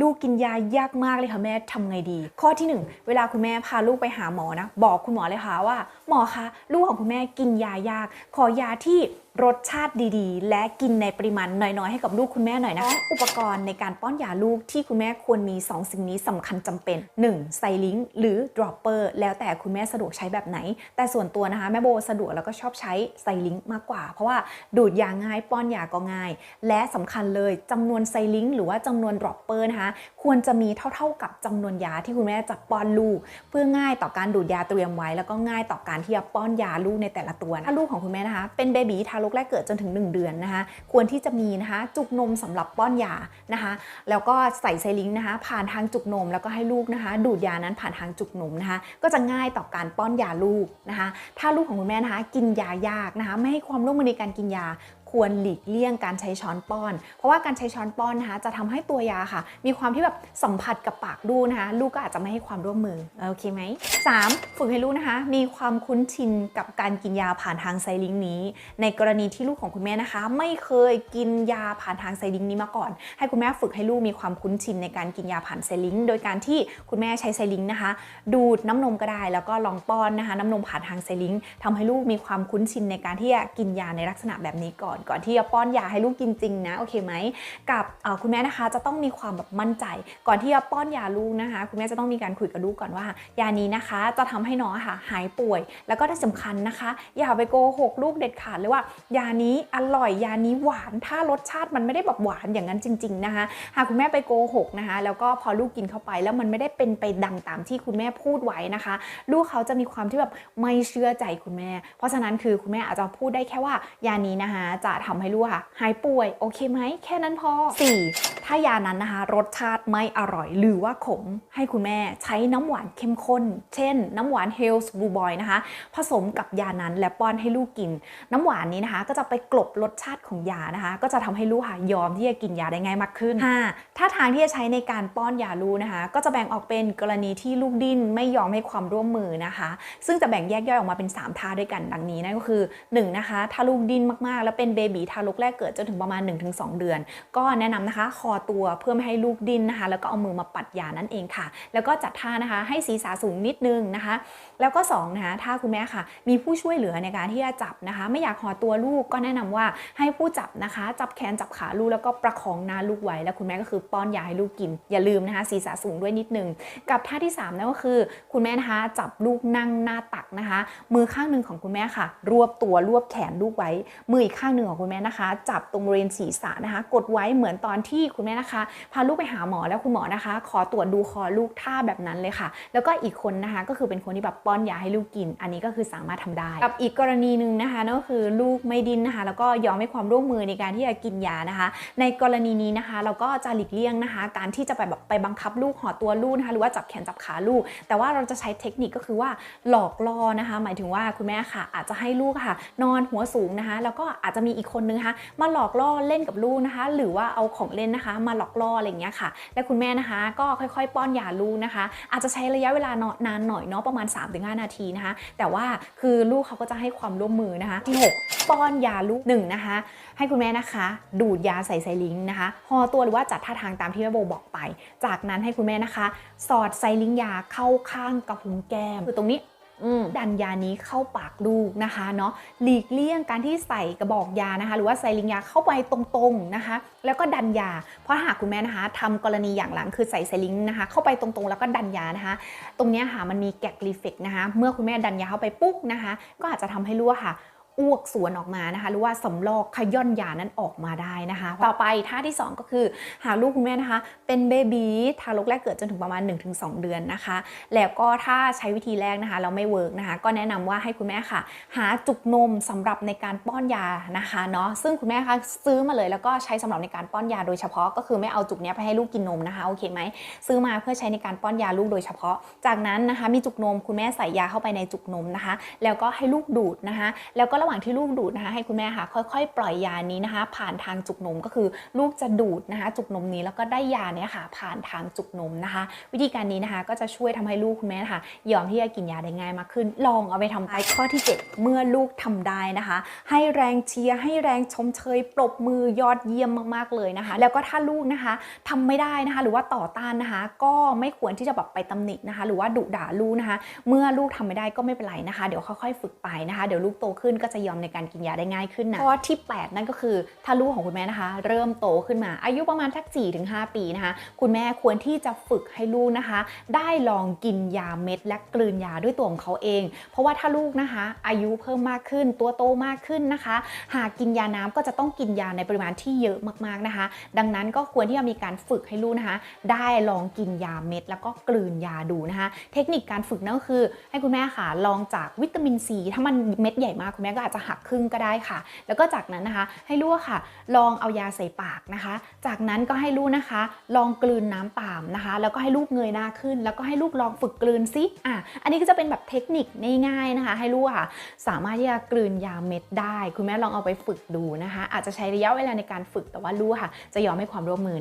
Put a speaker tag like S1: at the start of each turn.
S1: ลูกกินยายากมากเลยค่ะแม่ทำไงดี ข้อที่หนึ่งเวลาคุณแม่พาลูกไปหาหมอนะ บอกคุณหมอเลยค่ะว่า หมอคะลูกของคุณแม่กินยายาก ขอยาที่รสชาติดีๆ และกินในปริมาณน้อย ๆ ให้กับลูกคุณแม่หน่อยนะคะอุปกรณ์ในการป้อนยาลูกที่คุณแม่ควรมี 2 สิ่งนี้สำคัญจำเป็น 1. ไซลิงหรือ dropper แล้วแต่คุณแม่สะดวกใช้แบบไหน แต่ส่วนตัวนะคะ แม่โบสะดวกแล้วก็ชอบใช้ไซลิงมากกว่า เพราะว่าดูดยาง่ายป้อนยาก็ง่าย และสำคัญเลยจำนวนไซลิงหรือว่าจำนวน dropper นะคะควรจะมีเท่าๆกับจำนวนยาที่คุณแม่จะป้อนลูก เพื่อง่ายต่อการดูดยาเตรียมไว้ แล้วก็ง่ายต่อการที่จะป้อนยาลูกในแต่ละตัวนะถ้าลูกของคุณแม่นะคะเป็นเบบีทารกแรกเกิดจนถึง 1 เดือนนะคะควรที่จะมีนะคะจุกนมสำหรับป้อนยานะคะแล้วก็ใส่ไซลิงนะคะผ่านทางจุกนมแล้วก็ให้ลูกนะคะ ดูดยานั้นผ่านทางจุกนมนะคะก็จะง่ายต่อการป้อนยาลูกนะคะถ้าลูกของคุณแม่นะคะกินยายากนะคะไม่ให้ความร่วมมือในการกินยา ควรหลีกเลี่ยงการใช้ช้อนป้อน เพราะว่าการใช้ช้อนป้อนนะคะจะทำให้ตัวยาค่ะ มีความที่แบบสัมผัสกับปากลูกนะคะ ลูกก็อาจจะไม่ให้ความร่วมมือโอเคไหมสามฝึกให้ลูกนะคะ มีความคุ้นชินกับการกินยาผ่านทางไซลิงนี้ ในกรณีที่ลูกของคุณแม่นะคะ ไม่เคยกินยาผ่านทางไซลิงนี้มาก่อน ให้คุณแม่ฝึกให้ลูกมีความคุ้นชินในการกินยาผ่านไซลิงโดยการที่คุณแม่ใช้ไซลิงนะคะ ดูดน้ำนมก็ได้แล้วก็ลองป้อนนะคะ น้ำนมผ่านทางไซลิงค์ทำให้ลูกมีความคุ้นชินในการที่จะกินยาในลักษณะแบบนี้ก่อนก่อนที่จะป้อนยาให้ลูกกินจริงนะโอเคไหมกับคุณแม่นะคะจะต้องมีความแบบมั่นใจ ก่อนที่จะป้อนยาลูกนะคะ คุณแม่จะต้องมีการคุยกับลูกก่อนว่า ยานี้นะคะจะทำให้น้องอะค่ะหายป่วย แล้วก็ที่สำคัญนะคะ อย่าไปโกหกลูกเด็ดขาดเลยว่า ยานี้อร่อยยานี้หวานถ้ารสชาติมันไม่ได้แบบหวานอย่างนั้นจริง ๆนะคะ หากคุณแม่ไปโกหกนะคะ แล้วก็พอลูกกินเข้าไปแล้วมันไม่ได้เป็นไปดังตามที่คุณแม่พูดไว้นะคะ ลูกเขาจะมีความที่แบบไม่เชื่อใจคุณแม่ เพราะฉะนั้นคือคุณแม่อาจจะพูดได้แค่ว่ายานี้นะคะจะทำให้ลูกค่ะ หายป่วย โอเคไหม แค่นั้นพอ 4. ถ้ายานั้นนะคะ รสชาติไม่อร่อยหรือว่าขมให้คุณแม่ใช้น้ำหวานเข้มข้น เช่น น้ำหวาน Hell's Blue Boy นะคะ ผสมกับยานั้นและป้อนให้ลูกกิน น้ำหวานนี้นะคะ ก็จะไปกลบรสชาติของยานะคะ ก็จะทำให้ลูกค่ะยอมที่จะกินยาได้ง่ายมากขึ้น 5. ถ้าทางที่จะใช้ในการป้อนยาลูกนะคะ ก็จะแบ่งออกเป็นกรณีที่ลูกดิ้นไม่ยอมให้ความร่วมมือนะคะ ซึ่งจะแบ่งแยกย่อยออกมาเป็น 3 ท่าด้วยกันดังนี้นั่นก็คือ 1. นะคะถ้าลูกดิ้นมากๆ แล้วเป็นเบบีทารกแรกเกิดจนถึงประมาณ 1-2 เดือน ก็แนะนำนะคะคอตัวเพื่อไม่ให้ลูกดิ้นนะคะ แล้วก็เอามือมาปัดยานั่นเองค่ะ แล้วก็จัดท่านะคะ ให้ศีรษะสูงนิดนึงนะคะ แล้วก็2นะคะถ้าคุณแม่ค่ะ มีผู้ช่วยเหลือในการที่จะจับนะคะ ไม่อยากห่อตัวลูกก็แนะนำว่าให้ผู้จับนะคะ จับแขนจับขาลูกแล้วก็ประคองหน้าลูกไว้ แล้วคุณแม่ก็คือป้อนยาให้ลูกกิน อย่าลืมนะคะศีรษะสูงด้วยนิดนึง กับท่าที่3นั่นก็คือ คุณแม่นะคะจับลูกนั่งหน้าตักนะคะ มือข้างหนึ่งของคุณแม่ค่ะ รวบตัวรวบแขนลูกไว้ มืออีกข้างหนึ่งของคุณแม่นะคะ จับตรงบริเวณศีรษะนะคะ กดไว้เหมือนตอนที่คุณแม่นะคะ พาลูกไปหาหมอแล้วคุณหมอนะคะ ขอตรวจดูคอลูกท่าแบบนั้นเลยค่ะ แล้วก็อีกคนนะคะ ก็คือเป็นคนที่แบบป้อนยาให้ลูกกิน อันนี้ก็คือสามารถทำได้ กับอีกกรณีหนึ่งนะคะนั่นก็คือลูกไม่ดิ้นนะคะ แล้วก็ยอมให้ความร่วมมือในการที่จะกินยานะคะ ในกรณีนี้นะคะ เราก็จะหลีกเลี่ยงนะคะ การที่จะไปแบบไปบังคับลูกห่อตัวลูกนะคะหรือว่าจับแขนจับขาลูก แต่ว่าเราจะใช้เทคนิคก็คือว่าหลอกล่อนะคะ หมายถึงว่าคุณแม่ค่ะ อาจจะให้ลูกค่ะ นอนหัวสูงนะคะ แล้วก็อาจจะมีอีกคนนึงนะคะมาหลอกล่อเล่นกับลูกนะคะ หรือว่าเอาของเล่นนะคะมาหลอกล่ออะไรเงี้ยค่ะ และคุณแม่นะคะก็ค่อยๆ ป้อนยาลูกนะคะ อาจจะใช้ระยะเวลานานหน่อยเนาะประมาณ 3-5 นาทีนะคะ แต่ว่าคือลูกเขาก็จะให้ความร่วมมือนะคะที่6ป้อนยาลูกหนึ่งนะคะ ให้คุณแม่นะคะ ดูดยาใส่ไซลิงค์นะคะห่อตัวหรือว่าจัดท่าทางตามที่แม่โบบอกไป จากนั้นให้คุณแม่นะคะ สอดไซลิงค์ยาเข้าข้างกระพุ้งแก้มคือตรงนี้ ดันยานี้เข้าปากลูกนะคะเนาะหลีกเลี่ยงการที่ใส่กระบอกยานะคะ หรือว่าใส่ลิงยาเข้าไปตรงๆนะคะ แล้วก็ดันยา เพราะหากคุณแม่นะคะทำกรณีอย่างหลังคือใส่ไซลิงนะคะ เข้าไปตรงๆ แล้วก็ดันยานะคะ ตรงนี้ค่ะมันมีแกกรีเฟกนะคะ เมื่อคุณแม่ดันยาเข้าไปปุ๊บนะคะ ก็อาจจะทำให้ลูกอะค่ะ อ้วกสวนออกมานะคะ หรือว่าสำลอกขย่อนยานั้นออกมาได้นะคะ ต่อไปท่าที่ 2 ก็คือหากลูกคุณแม่นะคะ เป็นเบบีทารกแรกเกิดจนถึงประมาณ 1-2 เดือนนะคะ แล้วก็ถ้าใช้วิธีแรกนะคะ เราไม่เวิร์กนะคะ ก็แนะนำว่าให้คุณแม่ค่ะ หาจุกนมสำหรับในการป้อนยานะคะเนาะซึ่งคุณแม่คะซื้อมาเลยแล้วก็ใช้สำหรับในการป้อนยาโดยเฉพาะ ก็คือไม่เอาจุกเนี้ยไปให้ลูกกินนมนะคะโอเคไหมซื้อมาเพื่อใช้ในการป้อนยาลูกโดยเฉพาะ จากนั้นนะคะมีจุกนมคุณแม่ใส่ยาเข้าไปในจุกนมนะคะ แล้วก็ให้ลูกดูดนะคะ แล้วก็ระหว่างที่ลูกดูดนะคะให้คุณแม่ค่ะค่อย ๆ ปล่อยยานี้นะคะ ผ่านทางจุกนมก็คือลูกจะดูดนะคะ จุกนมนี้แล้วก็ได้ยาเนี่ยค่ะผ่านทางจุกนมนะคะ วิธีการนี้นะคะก็จะช่วยทำให้ลูกคุณแม่นะคะยอมที่จะกินยาได้ง่ายมากขึ้น ลองเอาไปทำไปข้อที่ 7 เมื่อลูกทำได้นะคะ ให้แรงเชียร์ให้แรงชมเชย ปรบมือยอดเยี่ยมมากๆเลยนะคะ แล้วก็ถ้าลูกนะคะทำไม่ได้นะคะ หรือว่าต่อต้านนะคะ ก็ไม่ควรที่จะแบบไปตำหนินะคะ หรือว่าดุด่าลูกนะคะ เมื่อลูกทำไม่ได้ก็ไม่เป็นไรนะคะ เดี๋ยวค่อยๆ ฝึกไปนะคะ เดี๋ยวลูกโตขึ้นก็จะยอมในการกินยาได้ง่ายขึ้นนะข้อที่8นั่นก็คือถ้าลูกของคุณแม่นะคะ เริ่มโตขึ้นมาอายุประมาณทัก4-5ปีนะคะ คุณแม่ควรที่จะฝึกให้ลูกนะคะ ได้ลองกินยาเม็ดและกลืนยาด้วยตัวของเขาเอง เพราะว่าถ้าลูกนะคะ อายุเพิ่มมากขึ้นตัวโตมากขึ้นนะคะ หากกินยาน้ำก็จะต้องกินยาในปริมาณที่เยอะมากๆนะคะ ดังนั้นก็ควรที่จะมีการฝึกให้ลูกนะคะ ได้ลองกินยาเม็ด แล้วก็กลืนยาดูนะคะ เทคนิคการฝึกนั่นก็คือ ให้คุณแม่ค่ะลองจากวิตามินซีถ้ามันเม็ดใหญ่มากคุณแม่ก็อาจจะหักครึ่งก็ได้ค่ะ แล้วก็จากนั้นนะคะ ให้ลูกค่ะ ลองเอายาใส่ปากนะคะ จากนั้นก็ให้ลูกนะคะ ลองกลืนน้ำเปล่านะคะ แล้วก็ให้ลูกเงยหน้าขึ้น แล้วก็ให้ลูกลองฝึกกลืนซิอะอันนี้ก็จะเป็นแบบเทคนิคง่ายๆนะคะ ให้ลูกค่ะ สามารถที่จะกลืนยาเม็ดได้ คุณแม่ลองเอาไปฝึกดูนะคะ อาจจะใช้ระยะเวลาในการฝึกแต่ว่าลูกค่ะ จะยอมให้ความร่วมมือนะ